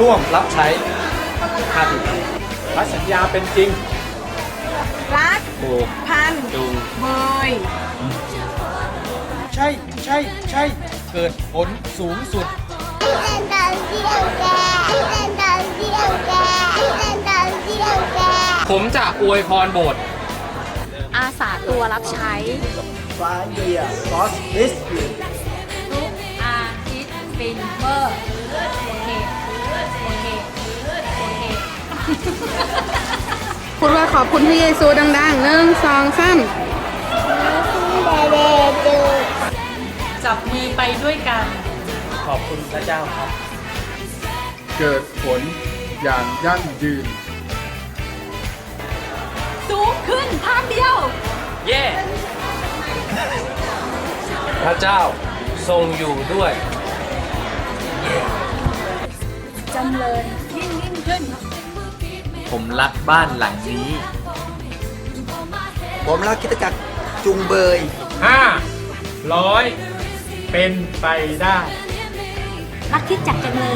ร่วมรับใช้ข้าศึกพระสัญญาเป็นจริง รักโบกพันดูเบยใช่ใช่ใช่เกิดผลสูงสุดผมจะอวยพรโบสถ์อาสาตัวรับใช้ Five years lost this year ทุกอาทิตย์ฟินเวอร์ โอเคโอเคโอเคพูดว่าขอบคุณพระเยซูดังๆหนึ่งสองสามจับมือไปด้วยกัน ขอบคุณพระเจ้าครับ เกิดผลอย่างยั่งยืน สูงขึ้นทางเดียว เย่ พระเจ้าทรงอยู่ด้วยำเลยยิ่งยิ่งขึ้น ผมรักบ้านหลังนี้ ผมรักคิดจักรจุงเบย ห้าร้อยเป็นไปได้ รักที่จักจังเลย